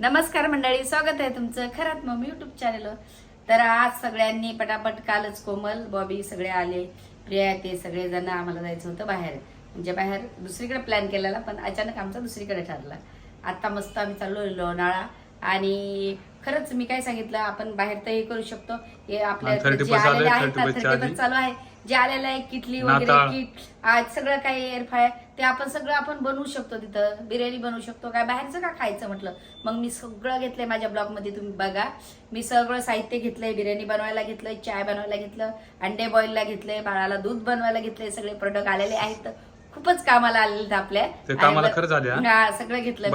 नमस्कार मंडळी स्वागत आहे तुमचं खरात मग युट्यूब चॅनलवर तर आज सगळ्यांनी पटापट कालच कोमल बॉबी सगळे आले. प्रिया ते सगळे जण आम्हाला जायचं होतं बाहेर. म्हणजे बाहेर दुसरीकडे प्लॅन केलेला पण अचानक आमचा दुसरीकडे ठरला. आता मस्त आम्ही चाललो लोणाळा. आणि खरंच मी काय सांगितलं आपण बाहेर तर हे करू शकतो. हे आपल्या 30 जे आलेले आले, आहेत ना 30 बसच्या थर्टी चालू आहे. जे आलेलं आहे किटली वगैरे. किट आज सगळं काही एअर फ्राय ते आपण सगळं आपण बनवू शकतो तिथं. बिर्याणी बनवू शकतो. काय बाहेरचं का खायचं म्हटलं? मग मी सगळं घेतलंय माझ्या ब्लॉगमध्ये तुम्ही बघा. मी सगळं साहित्य घेतलंय बिर्याणी बनवायला घेतलंय चाय बनवायला घेतलं अंडे बॉईलला घेतलंय बाळाला दूध बनवायला घेतलंय सगळे प्रोडक्ट आलेले आहेत. खूपच कामाला आलेले आपल्या. कामाला खरंच हा? सगळं घेतलं?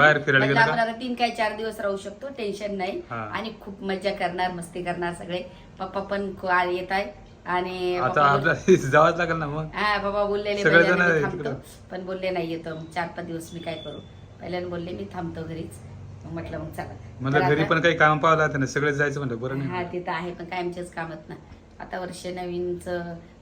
आपण आता तीन काय चार दिवस राहू शकतो टेन्शन नाही. आणि खूप मजा करणार मस्ती करणार सगळे. पप्पा पण येत आहे आणि आता जावंच लागेल ना मग. हा बाबा बोललेले सगळे मी थांबतो. पण बोलले नाही येतो चार पाच दिवस मी काय करू? पहिल्याने बोलले मी थांबतो घरीच. मग म्हटलं मग चला. म्हणजे तर घरी आता- पण काही काम पावलं आता सगळे जायचं म्हणलं बरं हा नाही ते तर आहे पण कायमचेच कामत ना. आता वर्ष नवीनच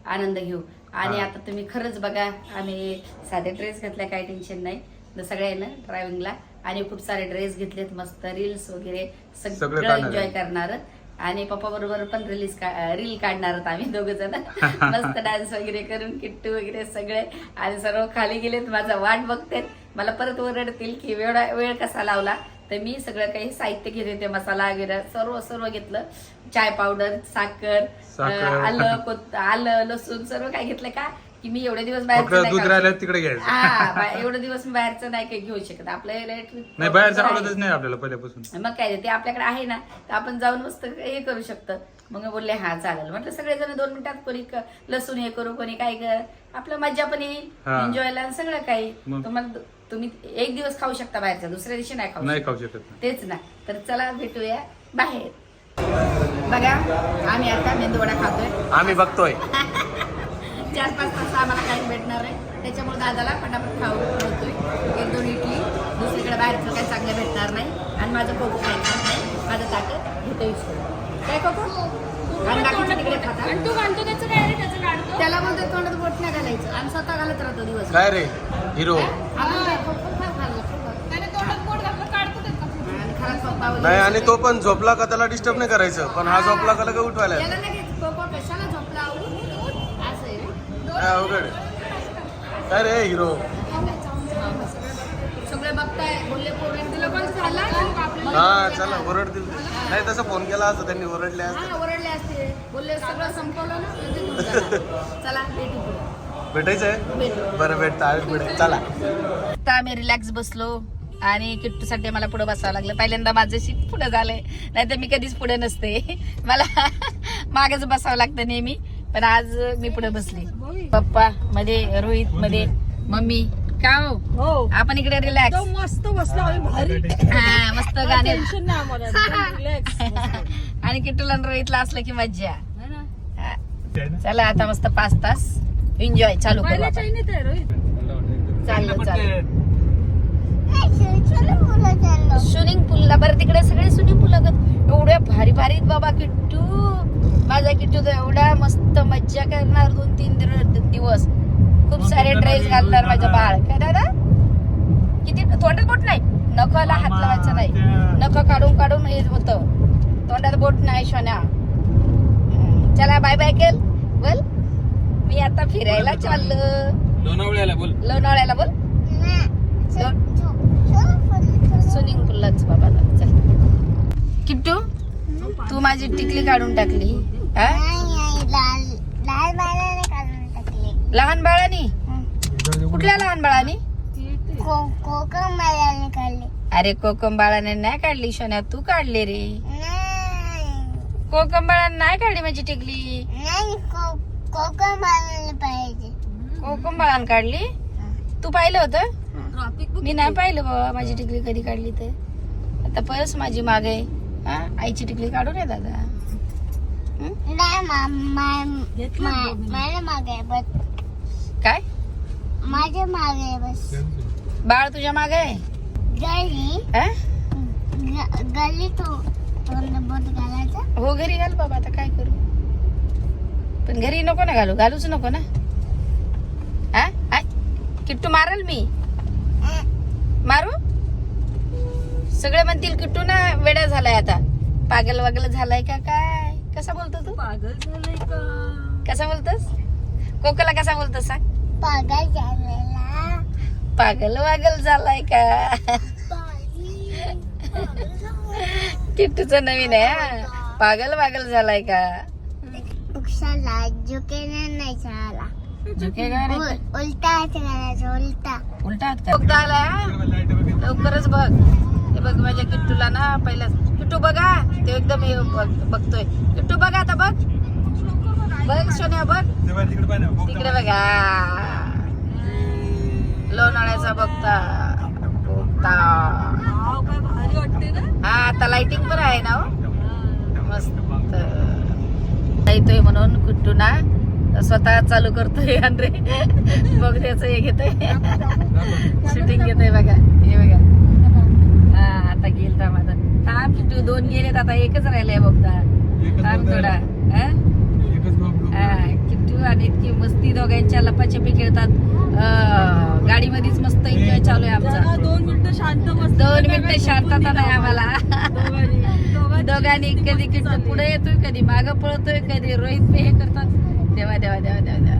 आनंद घेऊ. आणि हा. आता तुम्ही खरंच बघा आम्ही साधे ड्रेस घातलाय काही टेन्शन नाही. तर सगळ्यांना ट्रॅव्हलिंगला आणि खूप सारे ड्रेस घेतलेत मस्त रील्स वगैरे सगळं सगळं काढणार एन्जॉय आहे. करणार. आणि पप्पा बरोबर पण रिलीज रील काढणार आहोत आम्ही दोघ जण. मस्त डान्स वगैरे करून किट्टू वगैरे सगळे. आणि सर्व खाली गेलेत माझा वाट बघतेत. मला परत ओरडतील की एवढा वेळ कसा लावला. तर मी सगळं काही साहित्य घेते ते मसाला वगैरे सर्व सर्व घेतलं. चाय पावडर साखर आलं कोत- आलं लसूण सर्व काय घेतलं का? की मी एवढे दिवस बाहेरचं फक्त नाही दूध खाऊ राहिलं. तिकडे घ्यायचं. हा बा- एवढे दिवस मी बाहेरचं नाही काही घेऊ शकत. आपल्याला नाही बाहेरचं आवडतच नाही आपल्याला पहिल्यापासून. मग काय ते आपल्याकडे आहे ना तर आपण जाऊन मस्त हे करू शकतो. मग बोलले हा चालेल. म्हटलं सगळेजण दोन मिनिटात कोणी क- लसूण हे करू कोणी काय कर आपलं मजा पण येईल हा. एन्जॉयला सगळं काही. मग? तुम्हाला दु- तुम्ही एक दिवस खाऊ शकता बाहेरचा दुसऱ्या दिवशी नाही खाऊ नाही शकत. खाऊ शकत. तेच ना. तर चला भेटूया बाहेर. बघा आम्ही आता मेंदूवडा खातोय. आम्ही बघतोय. चार पाच तास आम्हाला काही भेटणार आहे. त्याच्यामुळे दादाला पटापट खाऊ होतोय एक दोन इडली दुसरीकडे बाहेरचं काही चांगलं भेटणार नाही. आणि माझं कोको काय खात नाही माझं ताकद घेतो काय कोको? आणि तिकडे खातात त्याला बोलतो तोंडात बोट नाही घालायचं. आणि स्वतः घालत राहतो दिवस काय रे? हिरो. आणि खरा स्वतः बोलतो. नाही आणि तो पण झोपला का त्याला डिस्टर्ब नाही करायचं. पण हा झोपला का लगेच उठवायला त्याला लगेच कोको कशाला झोपला उठ, उठ, उठ. असं आहे रे. काय अवघड. काय रे हिरो हा चला ओरडतील. नाही तसं फोन केला असता त्यांनी ओरडले असते. हा भेटायचंय? भेटू. बरं भेटता आम्ही पुढे. चला. आता आम्ही रिलॅक्स बसलो आणि किट्टूसाठी मला पुढे बसावं लागलं. पहिल्यांदा माझं सीट पुढे झालंय. नाही तर मी कधीच पुढे नसते. मला मागच बसावं लागतं नेहमी. पण आज मी पुढे बसली. पप्पा मध्ये रोहित मध्ये मम्मी. का हो? हो. आपण इकडे रिलॅक्स मस्त बसला आम्ही भारी. हा मस्त गाणे. आणि किट्टूला आणि रोहितला असलं की मज्जा. हा. चला आता मस्त पाच तास. एन्जॉय चालू करू चाललं चाललं स्विमिंग पूलला. बरं तिकडे सगळे स्विमिंग पूल एवढ्या भारी भारी बाबा किट्टू. माझा किट्टू तर एवढा मस्त मज्जा करणार दोन तीन दिवस. खूप सारे ड्रेस घालणार माझं बाळ. काय दादा? किती? तोंडात बोट नाही. नखाला हात लावायचा नाही. नख काढून काढून हे होत. तोंडात बोट नाही शोन्या. चला बाय बाय केल. बोल. मी आता फिरायला चाललो. लोणावळ्याला बोल. लोणावळ्याला बोल. स्विमिंग पूललाच बाबा चल. किट्टू तू माझी टिकली काढून टाकली? लहान बाळानी कुठल्या लहान बाळानी अरे कोकम बाळाने नाही काढली सोन्या तू काढली रे. कोकम बाळाने नाही काढली माझी टिकली. कोकम बाळाने काढली? तू पाहिलं होतं? मी नाही पाहिलं बाबा माझी टिकली कधी काढली तर. आता परस माझी माग. हा आईची टिकली काढून ये दादा. काय? माझ्या मागे बस. बाळ तुझ्या माग आहे? गली हा? ग- गली तो तोंड बोट घालायचं. हो घरी घाल बाबा आता काय करू? पण घरी नको ना घालू घालूच नको ना. हा? आय, किट्टू मारल मी. मारू? सगळे म्हणतील किट्टू ना वेडा झालाय आता. पागल वागल झालाय का काय? कसा बोलतो तू? पागल झालंय का? कसा बोलतोस? कोकला कसा बोलतोस सांग. पागल झालेला. पागल वागल झालाय का. किट्टूचं नवीन आहे. पागल वागल झालाय का? उकसाला झुकेने नाही उल- उलटा हात घालायचा उलटा. उलटा हात हा? लवकरच बघ. हे बघ माझ्या किट्टूला ना पहिला किट्टू बघा. ते एकदम हे बघ- बघतोय. किट्टू बघा आता बघ. बघ सोन्या बघ. तिकडे बघा. लोणाळ्याचा बघता बघता हा आता लाइटिंग पण आहे ना हो? मस्त. येतोय म्हणून कुट्टू ना स्वतः चालू करतोय आणि बघ त्याच हे घेतोय. शूटिंग घेतोय बघा हे बघा हा आता गेल थांब आता किट्टू दोन गेलेत आता एकच राहिलंय बघता. थांब थोडा हा? हा, किट्टू आणि इतकी मस्ती दोघांच्या लपाछपी खेळतात. गाडीमध्येच मस्त एन्जॉय चालू आहे आमचा. दोन मिनिटं शांत बस. दोन मिनिटं शांतता नाही आम्हाला. दोघांनी कधी किट्टू पुढे येतोय कधी माग पळतोय कधी रोहित पे हे करतात. देवा देवा देवा देवा देवा.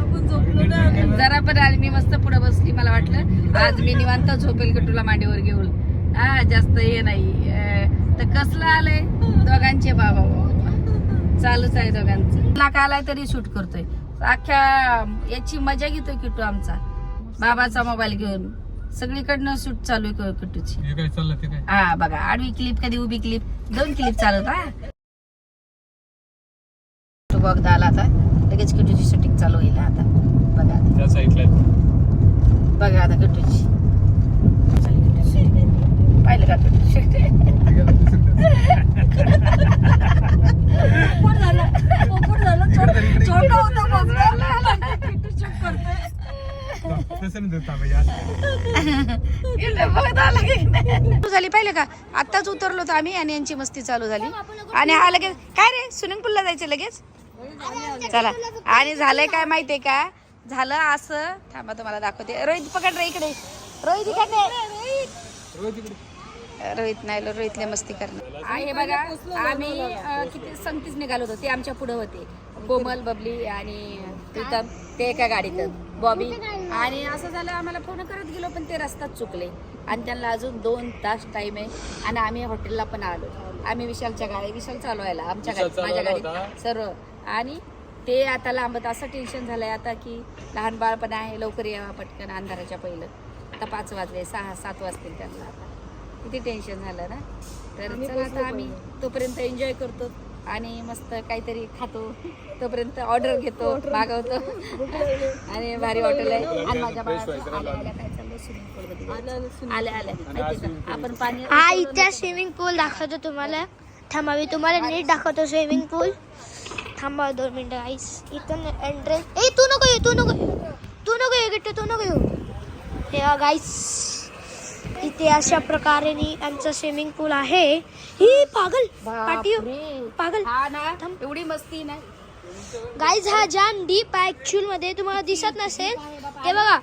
आपण झोपलो नाही जरा पण आणि मी मस्त पुढे बसली मला वाटलं. आज मी निवांत झोपेल किट्टूला मांडीवर घेऊन. हा जास्त हे नाही. तर कसलं आलंय? दोघांचे बाबा. चालूच आहे दोघांचं. नाका आलाय तरी शूट करतोय. अख्ख्या याची मजा घेतोय किट्टू आमचा. बाबाचा मोबाईल घेऊन. सगळीकडनं शूट चालू आहे काय हा बघा. आडवी क्लिप कधी उभी क्लिप दोन क्लिप चालत हा. तो बघदा आला आता. लगेच किटूची शूटिंग चालू होईल आता. बघा. बघा आता किटूची किटूची. पाहिलं का? पोपट झालं. पोपट छोट- होता पाहिलं का? आत्ताच उतरलो होतो आम्ही आणि यांची मस्ती चालू झाली. आणि हा लगेच काय रे? स्विमिंग पूलला जायचं लगेच? चला. आणि झालंय काय माहितीये का? झालं असं. थांबा तुम्हाला दाखवते. रोहित पकड रे इकडे. रोहित इकडे. रोहित नाही लो, रोहितले मस्ती करणार. आहे बघा आम्ही अं, किती संगतीच निघालो होतो ते आमच्या पुढे होते. कोमल बबली आणि प्रीतम ते एका गाडीत. बॉबी. आणि असं झालं आम्हाला फोन करत गेलो पण ते रस्ताच चुकले. आणि त्यांना अजून दोन तास टाइम आहे. आणि आम्ही हॉटेलला पण आलो. आम्ही विशालच्या गाडी विशाल चालवायला आमच्या गाडीत माझ्या गाडीत सर्व. आणि ते आता लांबत असं टेन्शन झालंय आता की लहान बाळ पण आहे लवकर यावं पटकन अंधाराच्या पहिलं. आता पाच वाजले सहा सात वाजतील त्यांना. आता किती टेन्शन झालं ना? तर चला आता आम्ही तोपर्यंत एन्जॉय करतो आणि मस्त काहीतरी खातो. तोपर्यंत ऑर्डर घेतो मागवतो. आणि भारी हॉटेल आहे. आणि माझ्या आल्या आल्या? आपण पाणी हा इथे स्विमिंग पूल दाखवतो तुम्हाला. थांबा मी तुम्हाला नीट दाखवतो स्विमिंग पूल थांबा दोन मिनिटं. आईस इथं एंट्रन्स ए तू नको ये तू नको. तू नको ये गिट्टू तू नको येऊ. हे गाईस इथे अशा प्रकारे आमचं स्विमिंग पूल आहे. ही पागल पाटी बापरे. पागल. हा ना एवढी मस्ती ना गाईज हा जाम डीप आहे. ऍक्च्युअलमध्ये तुम्हाला दिसत नसेल. हे बघा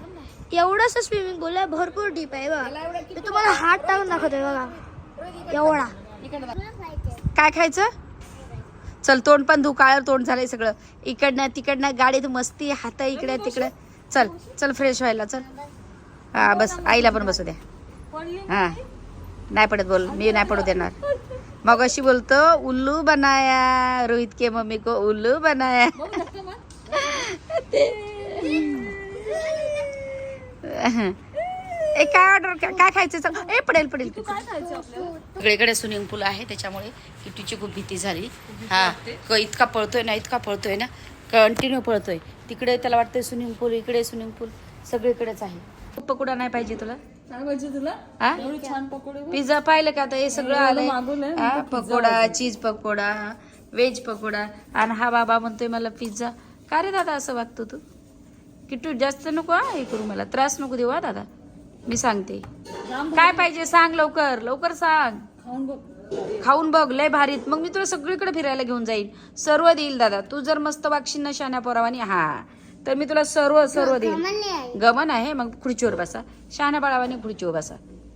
एवढंच स्विमिंग पूल आहे. भरपूर डीप आहे. बघा. मी तुम्हाला हात टाकून दाखवतोय. बघा. एवढा. काय खायचं? चल तोंड पण धुकाळ तोंड झालंय सगळं. इकडनं तिकडनं गाडीत मस्ती हात इकडे तिकडे. चल चल फ्रेश व्हायला. चल. हा बस. आईला पण बसू द्या. हा. नाही पडत बोल मी नाही पडू देणार. मग अशी बोलतो उल्लू बनाया रोहित के मम्मी को उल्लू बनाया. ए काय ऑर्डर काय खायचं चल ए पडेल पडेल. सगळीकडे स्विमिंग पूल आहे त्याच्यामुळे किट्टूची खूप भीती झाली. हा क- इतका पळतोय ना इतका पळतोय ना. कंटिन्यू पळतोय. तिकडे त्याला वाटतंय स्विमिंग पूल इकडे स्विमिंग पूल सगळीकडेच आहे. पकोडा नाही पाहिजे तुला? काय पाहिजे तुला? हा पिझ्झा पाहिलं का आता? हे सगळं आलंय. हा पकोडा चीज पकोडा व्हेज पकोडा. आणि हा बाबा म्हणतोय मला पिझ्झा. का रे दादा असं वागतो तू? किट्टू जास्त नको हा हे करू मला. त्रास नको देऊ हा दादा. मी सांगते. काय पाहिजे सांग लवकर. लवकर सांग. खाऊन बघ. खाऊन बघ लय भारीत. मग मी तुला सगळीकडे फिरायला घेऊन जाईन. सर्व देईल दादा. तू जर मस्त वागशील ना शाण्या पोरावानी हा. तर मी तुला सर्व सर्व देईल गमन आहे मग खुर्चीवर बसा. शहाण्या बाळावानी खुर्चीवर बसा.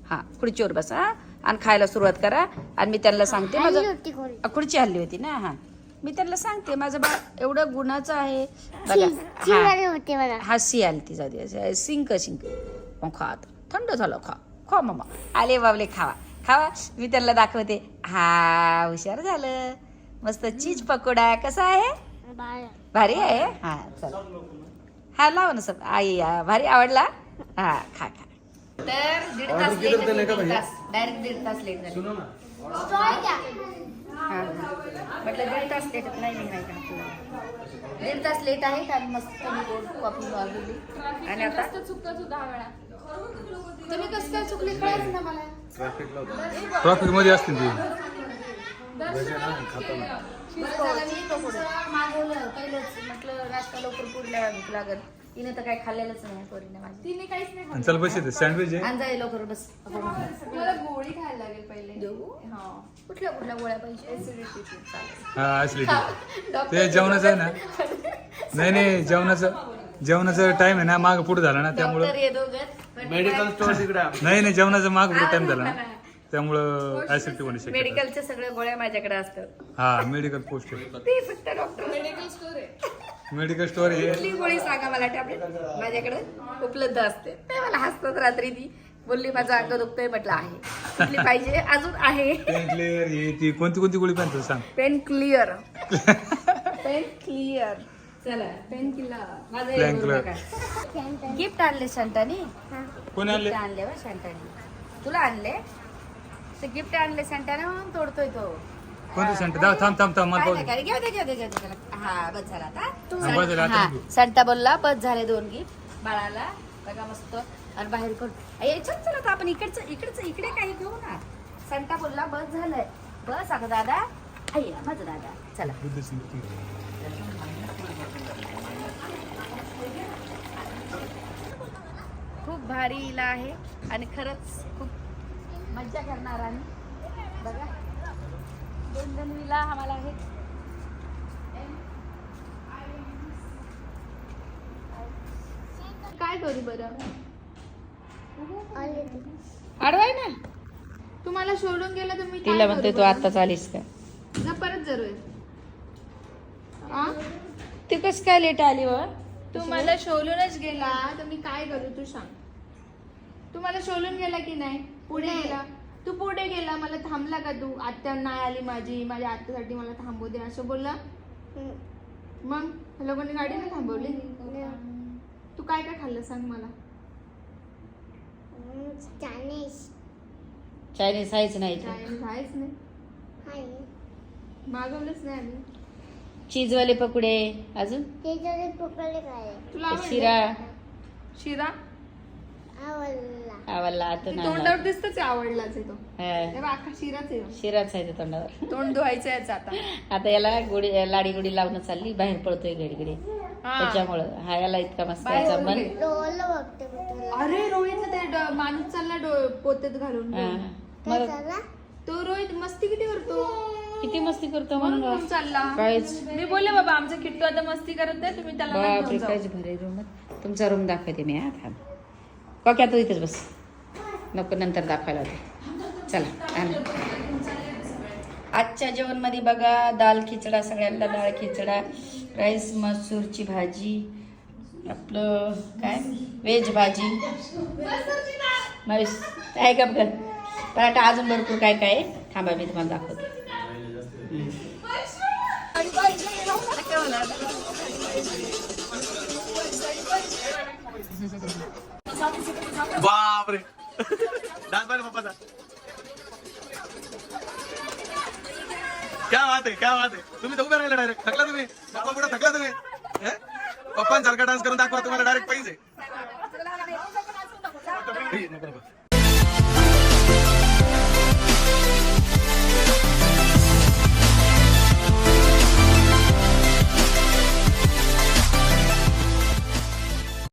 हा खुर्चीवर बसा आणि खायला सुरुवात करा. आणि मी त्यांना सांगते माझं. खुर्ची हल्ली होती ना हा. मी त्यांना सांगते माझं बाळ एवढं गुणाचं आहे. बघा हा. सी आली ती जाऊ दे सिंक शिंक मग खा आता. थंड झालं खा. खा मामा. आले बाबले खावा. खावा. मी त्यांना दाखवते. हा हुशार झालं. मस्त चीज पकोडा कसा आहे? भारी आहे हा चला. हा लाव ना सब आई या, भारी आवडला. हा खा खा. तर दीड तास लेट दीड तास डायरेक्ट दीड तास लेट झाले. हा, हा. म्हटलं दीड तास लेट नाही आपल्याला. दीड तास लेट आहे आणि मस्त मी गोड मागवली आणि आता? तुम्ही कसं काय चुकले कळलं ना मला? ट्रॉफिकमध्ये असतील ती. बरं झालं मी तो पुढे. मागवलं पहिलंच. म्हटलं नाश्ता लवकर पुढल्या भूक लागत तिने तर काय खाल्लेलंच नाही पोरीने माझी आणि चल बस येते सँडविच आहे. आणि जाईल लवकर बस. मला गोळी खायला लागेल पहिले. देऊ? कुठल्या कुठल्या गोळ्या पाहिजे? हा ऍसिडिटी ते जेवणाचं आहे ना? नाही नाही जेवणाचं जेवणाचं टाइम आहे ना माग पुढे झाला ना त्यामुळं डॉक्टर मेडिकल स्टोर तिकडे. आहे. नाही नाही जेवणाचं माग पुढे टाइम झाला ना. त्यामुळं ऍसिडिटी होणे शक्यता मेडिकलच्या सगळ्या गोळ्या माझ्याकडे असतात. हा मेडिकल पोस्ट ते फक्त डॉक्टर मेडिकल स्टोर आहे. कुठली गोळी सांगा मला टॅबलेट माझ्याकडे उपलब्ध असते. ते मला हसतात रात्री ती. बोलली माझं अंग दुखतंय म्हटलं आहे. कुठली पाहिजे अजून आहे. पेन क्लिअर हे ती कोणती कोणती गोळी पाहिजे सांग. पेन क्लिअर पेन क्लिअर चला पेन किलर माझं हे बरोबर. काय गिफ्ट आणले शांतानी? कोणी आणले? गिफ्ट आणले बा शांतानी. तुला आणले? ते गिफ्ट आणले शांताना म्हणून तोडतोय तो. कोणती सेंटर दाव थांब थांब थांब मला काय पाहू नाही दे. काय, घेऊ दे घेऊ दे घेऊ दे त्याला. हा बस झाला आता. हा, बस झालं, आता घेऊ. सांता बोलला बस झाले दोन गिफ्ट बाळाला बघा मस्त. आणि बाहेर यायच्यात चला आता आपण इकडचं इकडचं इकडे काही घेऊ ना. संता बोलला बस झालंय. बस अगं दादा. आई माझं दादा. चला. बुद्ध सिंग. खूप भारी इला आहे. आणि खरंच खूप मज्जा करणार आम्ही. बघा. दोन दोन विला आम्हाला आहेत. काय करू बरं. अडवाय ना. तुम्हाला सोडून गेलं तर मी तिला म्हणते तू बरं? आत्ताच आलीस का? जा परत जरूर? ती कस काय लेट आली व तू मला शोलूनच गेला. तर मी काय करू तू सांग. तू मला शोलून गेला की नाही? पुढे गेला. तू पुढे गेला मला थांबला का तू? आत्या नाही आली माझी माझ्या आत्यासाठी मला थांबू दे असं बोलला. मग? लोकांनी गाडी नाही थांबवली? तू काय काय खाल्लं सांग मला? चायनीज. चायनीज आहेच नाही इथे. चायनीज आहेच नाही. हाय. मागवलंच नाही आम्ही. चीजवाले पकोडे अजून? ते जरी पकडले काय? तुला आवडलं? शिरा. शिरा? आवडला. आवडला आता तोंडावर दिसतच आवडलाच आहे तो. हा. हे बघ, अख्खा शिराच आहे शिराच आहे ते तोंडावर. तोंड धुवायचं याचं आता. आता याला गोडी लाडी गोडी लावणं चालली बाहेर पडतोय घडी घडी हा. त्याच्यामुळं हा याला इतका मस्त बाहेर याचा मन. पडले. डोलं बघते मी तुला. अरे रोहित ते ड- माणूस चालला डो- पोत्यात घालून. हा. काय मग झाला? तो रोहित मस्ती किती करतो? किती मस्ती करतो म्हणून म्हणून? घेऊन चालला. काहीच. मी बोलले बाबा आमचा किट्टू आता मस्ती करत नाही तुम्ही त्याला नाही बापरे घेऊन जाऊ. काहीच भरे रूम तुमचा रूम दाखवते मी हा थांब. कॉक्या तू इथेच बस. नको नंतर दाखवायला होते चला आण. आजच्या जेवणमध्ये बघा दाल खिचडा सगळ्यांना डाळ खिचडा राईस मसूरची भाजी आपलं काय? व्हेज भाजी. महेश आहे का बघ पराठा अजून भरपूर काय काय आहे. थांबा मी तुम्हाला दाखवते. बापरे. डान्स पाहिजे पप्पाचा क्या बात आहे क्या बात आहे. तुम्ही तर उभे राहिले डायरेक्ट थकला तुम्ही? पप्पा पुढे थकला तुम्ही? हे? पप्पांसारखा डान्स करून दाखवा तुम्हाला डायरेक्ट पाहिजे